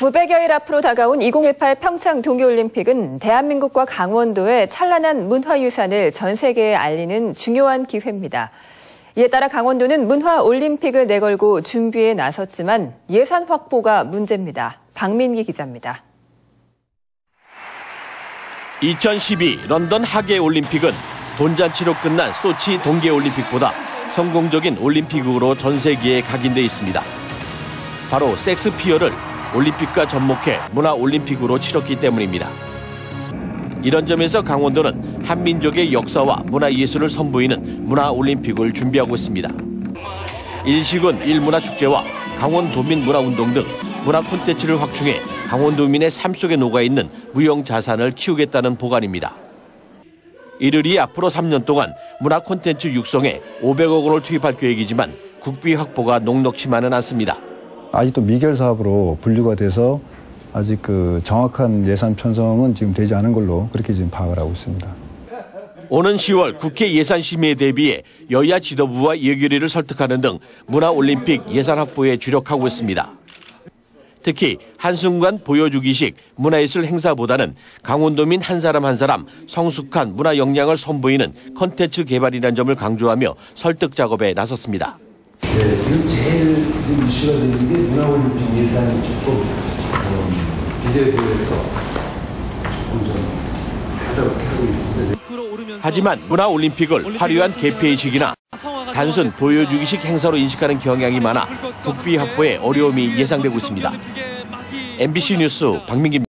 900여일 앞으로 다가온 2018 평창 동계올림픽은 대한민국과 강원도의 찬란한 문화유산을 전 세계에 알리는 중요한 기회입니다. 이에 따라 강원도는 문화올림픽을 내걸고 준비에 나섰지만 예산 확보가 문제입니다. 박민기 기자입니다. 2012 런던 하계올림픽은 돈잔치로 끝난 소치 동계올림픽보다 성공적인 올림픽으로 전 세계에 각인돼 있습니다. 바로 섹스피어를 올림픽과 접목해 문화올림픽으로 치렀기 때문입니다. 이런 점에서 강원도는 한민족의 역사와 문화예술을 선보이는 문화올림픽을 준비하고 있습니다. 일식은 일문화축제와 강원도민 문화운동 등 문화 콘텐츠를 확충해 강원도민의 삶 속에 녹아있는 무형 자산을 키우겠다는 보관입니다. 이르리 앞으로 3년 동안 문화 콘텐츠 육성에 500억 원을 투입할 계획이지만 국비 확보가 녹록치만은 않습니다. 아직도 미결 사업으로 분류가 돼서 아직 그 정확한 예산 편성은 지금 되지 않은 걸로 그렇게 지금 파악을 하고 있습니다. 오는 10월 국회 예산 심의에 대비해 여야 지도부와 예결위를 설득하는 등 문화올림픽 예산 확보에 주력하고 있습니다. 특히 한순간 보여주기식 문화예술 행사보다는 강원도민 한 사람 한 사람 성숙한 문화 역량을 선보이는 컨텐츠 개발이라는 점을 강조하며 설득 작업에 나섰습니다. 네, 지금 제일 지금 이슈가 되는 게 문화올림픽 예산이 조금 어, 기재부에서 조금 좀 하도록 하고 있습니다. 하지만 문화올림픽을 화려한 개폐식이나 단순 보여주기식 행사로 인식하는 경향이 많아 국비 확보에 어려움이 예상되고 있습니다. MBC 뉴스 박민기입니다.